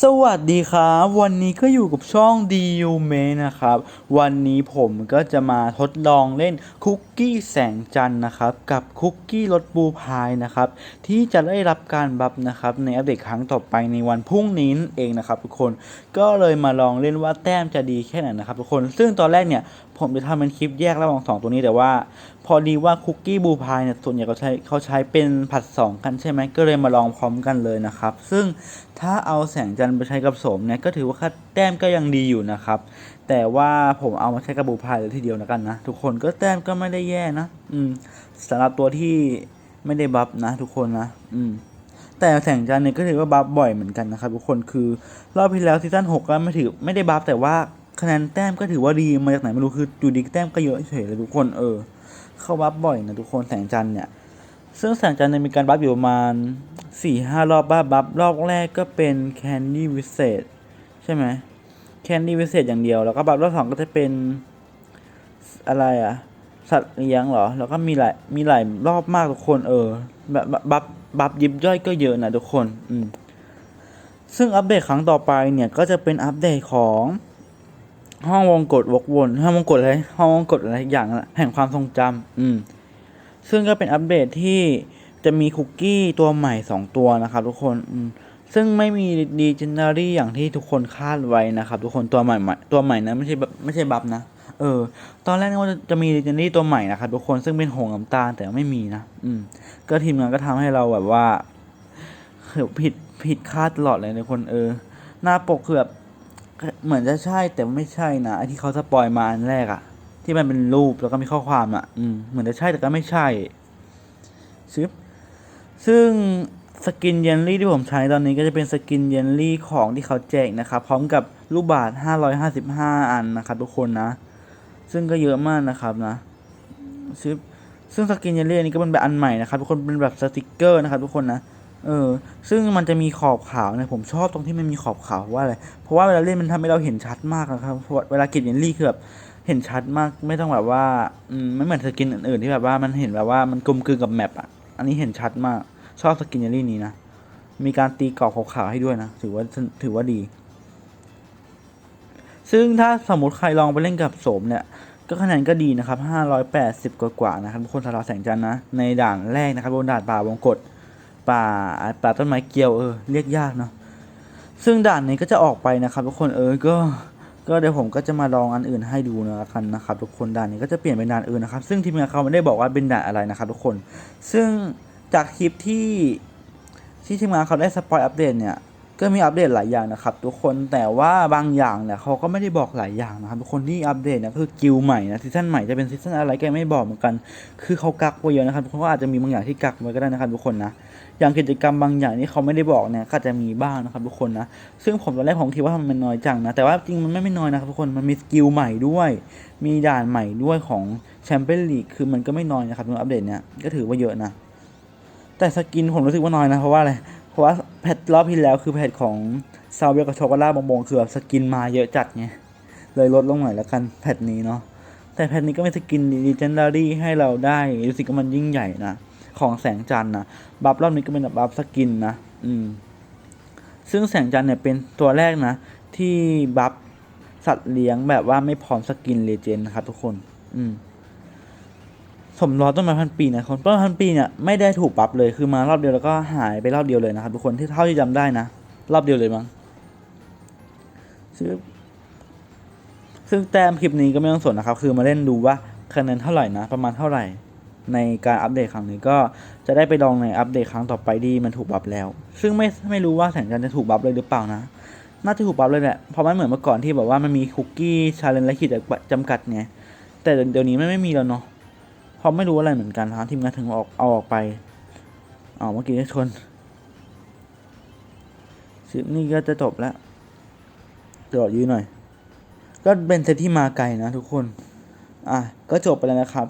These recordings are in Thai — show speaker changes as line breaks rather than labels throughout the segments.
สวัสดีครับ วันนี้ก็อยู่กับช่อง DU m a นะครับ วันนี้ผมก็จะมาทดลองเล่นคุก กี้แสงจันทร์นะครับกับคุกกี้รสบูพายนะครับที่จะได้รับการบัฟนะครับในอัปเดตครั้งต่อไปในวันพรุ่งนี้เองนะครับทุกคนก็เลยมาลองเล่นว่าแต้มจะดีแค่ไหนนะครับทุกคนซึ่งตอนแรกเนี่ยผมจะทำเป็นคลิปแยกระหว่างสองตัวนี้แต่ว่า พอดีว่าคุกกี้บูพายเนี่ยส่วนใหญ่เขาใช้เขาใช้เป็นผัดสองกันใช่ไหมก็เลยมาลองพร้อมกันเลยนะครับ ซึ่งถ้าเอาแสงจันทร์ไปใช้กับสมเนี่ยก็ถือว่าค่าแต้มก็ยังดีอยู่นะครับแต่ว่าผมเอามาใช้กับบูพายเลยทีเดียวแล้วกันนะทุกคนก็แต้มก็ไม่ได้แย่นะ อืมสำหรับตัวที่ไม่ได้บัฟนะทุกคนนะ อืม แต่แสงจันทร์เนี่ยก็ถือว่าบัฟบ่อยเหมือนกันนะครับทุกคนคือ รอบที่แล้วซีซั่นหกก็ไม่ถือไม่ได้บัฟแต่ว่าคะแนนแต้มก็ถือว่าดีมาจากไหนไม่รู้คืออยู่ดีแต้มก็เยอะเฉยเลยทุกคนเออ เข้าบัฟบ่อยนะทุกคนแสงจันทร์เนี่ยซึ่งแสงจันทร์เนี่ยมีการบัฟอยู่ประมาณสี่ห้ารอบบ้าบัฟรอบแรกก็เป็นแคนดี้วิเศษใช่ไหมแคนดี้วิเศษอย่างเดียว แล้วก็บัฟรอบสองก็จะเป็นอะไรอะ สัตว์เลี้ยงเหรอ แล้วก็มีหลายมีหลายรอบมากทุกคนเออแบบบัฟบัฟยิบย่อยก็เยอะนะทุกคนอืมซึ่งอัปเดตครั้งต่อไปเนี่ยก็จะเป็นอัปเดตของห้องวงกฏวกวนห้องวงกฏอะไรห้องวงกฏอะไรอย่างนั้นแห่งความทรงจำอืมซึ่งก็เป็นอัปเดตที่จะมีคุกกี้ตัวใหม่2ตัวนะครับทุกคนอืมซึ่งไม่มีดีเจน a รี่อย่างที่ทุกคนคาดไว้นะครับ ทุกคนตัวใหม่ใหม่ตัวใหม่นะไม่ใช่ไม่ใช่บัฟนะ เออ ตอนแรกนึกว่าจะจะมีเจน a รี่ตัวใหม่นะครับทุกคนซึ่งเป็นหงน้ำตาลแต่ไม่มีนะ อืม ก็ทีมงานก็ทำให้เราแบบว่าคือผิดผิดคาดตลอดเลยทุกคนเออ หน้าปกคือแบบเหมือนจะใช่แต่ไม่ใช่นะไอที่เขาสปอยมาอันแรกอะที่มันเป็นรูปแล้วก็มีข้อความอะอืมเหมือนจะใช่แต่ก็ไม่ใช่ซึ่งซึ่งสกินเยนลี่ที่ผมใช้ตอนนี้ก็จะเป็นสกินเยนลี่ของที่เขาแจกนะครับ พร้อมกับลูกบาท 555 อันนะครับทุกคนนะ ซึ่งก็เยอะมากนะครับนะซึ่งซึ่งสกินเยนลี่อันนี้ก็เป็นแบบอันใหม่นะครับทุกคนเป็นแบบสติกเกอร์นะครับทุกคนนะเออ ซึ่งมันจะมีขอบขาวเนี่ยผมชอบตรงที่มันมีขอบขาวว่าอะไร เพราะว่าเวลาเล่นมันทำให้เราเห็นชัดมากนะครับเพราะว่าเวลาเก็บเยนลี่คือแบบเห็นชัดมาก ไม่ต้องแบบว่าอืมไม่เหมือนสกินอื่นๆที่แบบว่ามันเห็นแบบว่ามันกลมกลืนกับแมปอะ อันนี้เห็นชัดมาก ชอบสกินเยลลี่นี้นะ มีการตีกรอบขาวๆให้ด้วยนะ ถือว่าถือว่าดี ซึ่งถ้าสมมติใครลองไปเล่นกับโสมเนี่ย ก็คะแนนก็ดีนะครับ 580 กว่ากว่าๆนะครับทุกคนสำหรับแสงจันทร์นะ ในด่านแรกนะครับบนด่านป่าวงกฏป่าป่าต้นไม้เกียวเออเรียกยากเนาะซึ่งด่านนี้ก็จะออกไปนะครับทุกคนเออก็ก็เดี๋ยวผมก็จะมาลองอันอื่นให้ดูนะครับนะครับทุกคนด่านนี้ก็จะเปลี่ยนเป็นด่านอื่นนะครับซึ่งทีมงานเขาไม่ได้บอกว่าเป็นด่านอะไรนะครับทุกคน ซึ่งจากคลิปที่ที่ทีมงานเขาได้สปอยอัปเดตเนี่ย ก็มีอัปเดตหลายอย่างนะครับทุกคนแต่ว่าบางอย่างเนี่ยเขาก็ไม่ได้บอกหลายอย่างนะครับทุกคนที่อัปเดตเนี่ยคือกิลใหม่นะซีซั่นใหม่จะเป็นซีซั่นอะไรแกไม่บอกเหมือนกัน คือเขากักไว้เยอะนะครับทุกคนก็อาจจะมีบางอย่างที่กักไว้ก็ได้นะครับทุกคนนะอย่างกิจกรรมบางอย่างที่เขาไม่ได้บอกเนี่ยก็อาจจะมีบ้างนะครับทุกคนนะซึ่งผมตอนแรกผมคิดว่ามันน้อยจังนะแต่ว่าจริงมันไม่ไม่น้อยนะครับทุกคนมันมีสกิลใหม่ด้วย มีด่านใหม่ด้วยของแชมเปี้ยนลีกคือมันก็ไม่น้อยนะครับในอัปเดตเนี่ยก็ถือว่าเยอะนะแต่สกินผมรู้สึกว่าน้อยนะเพราะว่าอะไรเพราะว่า แพทรอบที่แล้วคือแพทของซาเวียกับโชโกแล่าบงบงคือแบบสกินมาเยอะจัดไงเลยลดลงหน่อยแล้วกันแพทนี้เนาะแต่แพทนี้ก็เป็นสกินดีเจนดารี่ให้เราได้รู้สึกว่ามันยิ่งใหญ่นะของแสงจันนะบัฟรอบนี้ก็เป็นบบบัฟสกินนะอืมซึ่งแสงจันเนี่ยเป็นตัวแรกนะ ที่บัฟสัตว์เลี้ยงแบบว่าไม่พร้อมสกินเลเจนนะครับทุกคน อืม สมรอต้นไม้พันปีนะคนต้นม้พันปีเนี่ยไม่ได้ถูกปรับเลยคือมารอบเดียวแล้วก็หายไปรอบเดียวเลยนะครับทุกคนที่เท่าที่จำได้นะรอบเดียวเลยมั้งซึ่งซึ่งแต้มคลิปนี้ก็ไม่ต้องสนนะครับ คือมาเล่นดูว่าคะแนนเท่าไหร่นะ ประมาณเท่าไหร่ ในการอัปเดตครั้งนี้ก็จะได้ไปลองในอัปเดตครั้งต่อไปที่มันถูกบัฟแล้ว ซึ่งไม่ไม่รู้ว่าแสงจันทร์จะถูกบัฟเลยหรือเปล่านะ น่าจะถูกบัฟเลยแหละเพราะมันเหมือนเมื่อก่อนที่แบบว่ามันมีคุกกี้ชาเลนจ์และขีดจำกัดไงแต่เดี๋ยวนี้มันไม่มีแล้วเนาะ พราะไม่รู้อะไรเหมือนกันครับทีมงานถึงออกเอาออกไปเอาเมื่อกี้ชนคลิปนี้ก็จะจบแล้วเดี๋ยวยืนหน่อย ก็เป็นเซตที่มาไกลนะทุกคน อะ ก็จบไปแล้วนะครับ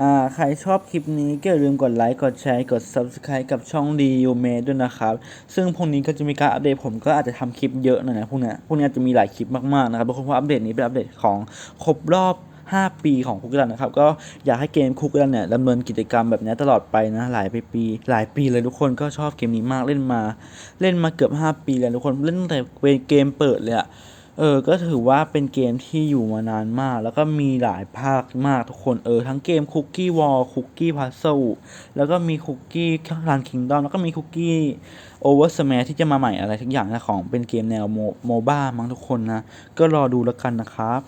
อ่า ใครชอบคลิปนี้ก็อย่าลืมกดไลค์ กดแชร์ กด Subscribe กับช่องดียูเมด้วยนะครับ ซึ่งพรุ่งนี้ก็จะมีการอัปเดตผมก็อาจจะทำคลิปเยอะหน่อยนะพวกนี้พวกนี้อาจจะมีหลายคลิปมากๆนะครับเพราะว่าอัปเดตนี้เป็นอัปเดตของครบรอบ 5 ปีของคุกกี้รันนะครับ ก็อยากให้เกมคุกกี้รันเนี่ยดำเนินกิจกรรมแบบนี้ตลอดไปนะหลายปีปี หลายปีเลยทุกคนก็ชอบเกมนี้มากเล่นมา เล่นมาเกือบ 5 ปีแล้วทุกคนเล่นตั้งแต่เกมเปิดเลยอะเออ ก็ถือว่าเป็นเกมที่อยู่มานานมาก แล้วก็มีหลายภาคมากทุกคน เออ ทั้งเกมคุกกี้วอลคุกกี้พัซเซิลแล้วก็มีคุกกี้รันคิงดอมแล้วก็มีคุกกี้โอเวอร์สแมที่จะมาใหม่อะไรทุกอย่างนะของเป็นเกมแนวโมโมบ้ามั้งทุกคนนะ ก็รอดูแล้วกันนะครับ